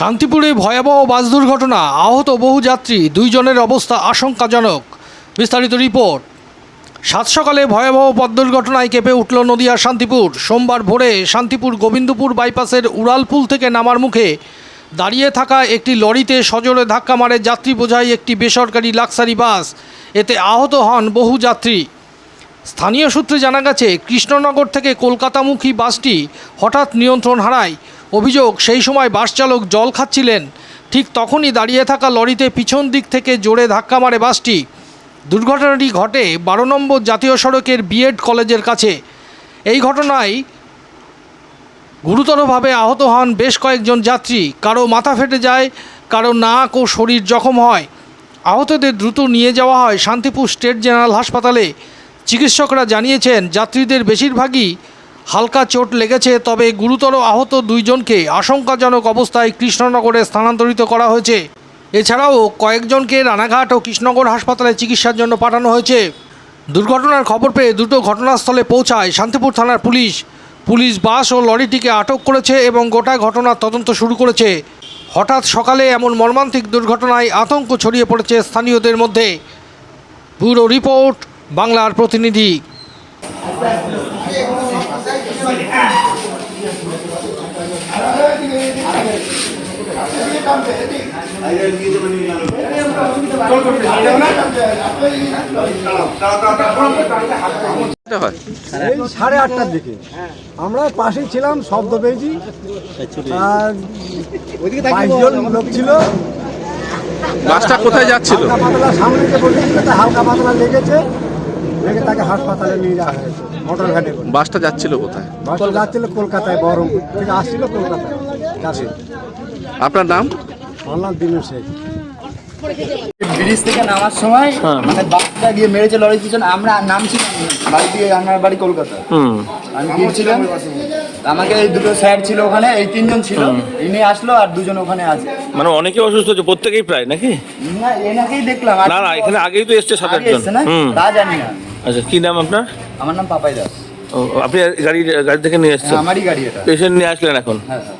শান্তিপুরে ভয়াবহ বাস দুর্ঘটনা, আহত বহু যাত্রী, দুইজনের অবস্থা আশঙ্কাজনক। বিস্তারিত রিপোর্ট। সাত সকালে ভয়াবহ পথ দুর্ঘটনায় কেঁপে উঠল নদিয়ার শান্তিপুর। সোমবার ভোরে শান্তিপুর গোবিন্দপুর বাইপাসের উড়ালপুল থেকে নামার মুখে দাঁড়িয়ে থাকা একটি লরিতে সজোরে ধাক্কা মারে যাত্রী বোঝাই একটি বেসরকারি লাক্সারি বাস। এতে আহত হন বহু যাত্রী। স্থানীয় সূত্রে জানা গেছে, কৃষ্ণনগর থেকে কলকাতামুখী বাসটি হঠাৎ নিয়ন্ত্রণ হারায়। অভিযোগ, সেই সময় বাস চালক জল খাচ্ছিলেন। ঠিক তখনই দাঁড়িয়ে থাকা লরিতে পিছন দিক থেকে জোরে ধাক্কা মারে বাসটি। দুর্ঘটনাটি ঘটে বারো নম্বর জাতীয় সড়কের বিএড কলেজের কাছে। এই ঘটনায় গুরুতরভাবে আহত হন বেশ কয়েকজন যাত্রী। কারও মাথা ফেটে যায়, কারও নাক ও শরীর জখম হয়। আহতদের দ্রুত নিয়ে যাওয়া হয় শান্তিপুর স্টেট জেনারেল হাসপাতালে। চিকিৎসকরা জানিয়েছেন, যাত্রীদের বেশিরভাগই হালকা চোট লেগেছে, তবে গুরুতর আহত দুইজনকে আশঙ্কাজনক অবস্থায় কৃষ্ণনগরে স্থানান্তরিত করা হয়েছে। এছাড়াও কয়েকজনকে রানাঘাট ও কৃষ্ণনগর হাসপাতালে চিকিৎসার জন্য পাঠানো হয়েছে। দুর্ঘটনার খবর পেয়ে দুটো ঘটনাস্থলে পৌঁছায় শান্তিপুর থানার পুলিশ। পুলিশ বাস ও লরিটিকে আটক করেছে এবং গোটা ঘটনার তদন্ত শুরু করেছে। হঠাৎ সকালে এমন মর্মান্তিক দুর্ঘটনায় আতঙ্ক ছড়িয়ে পড়েছে স্থানীয়দের মধ্যে। ব্যুরো রিপোর্ট, বাংলার প্রতিনিধি। সাড়ে আটটার দিকে আমরা পাশেই ছিলাম শব্দ পেয়েছি আর বাইশ লোক ছিল বাসটা কোথায় যাচ্ছিল? হালকা পাতলা সামনে হালকা পাতলা লেগেছে, লেগে তাকে হাসপাতালে নিয়ে যাওয়া হয়েছে। বাসটা যাচ্ছিল কোথায়? বাসটা যাচ্ছিল কলকাতায় বহরমপুর থেকে আসছিল কলকাতায়। যাচ্ছে আপনার নাম? আমার নাম দিনু শেখ। ব্রিজ থেকে নামার সময় মানে বাসটা গিয়ে মেরেছে লরির পিছনে। আমরা নামছিলাম বাড়ি দিয়ে আমার বাড়ি কলকাতা। আমি ফিরছিলাম আমাকে এই দুটো স্যার ছিল ওখানে এই তিনজন ছিল। ইনি আসলো আর দুজন ওখানে আছে। মানে অনেকে অসুস্থ হচ্ছে প্রত্যেকেই প্রায় নাকি? না এনাকেই দেখলাম। আর না না এখানে আগেই তো এসছে সাত আটজন। তা জানি না। আচ্ছা কি নাম আপনার? আমার নাম পাপাই দাস। ও, আপনি গাড়ি গাড়ি থেকে নিয়ে এসছেন? হ্যাঁ, আমারই গাড়ি এটা। পেশেন্ট নিয়ে আসলেন এখন? হ্যাঁ হ্যাঁ।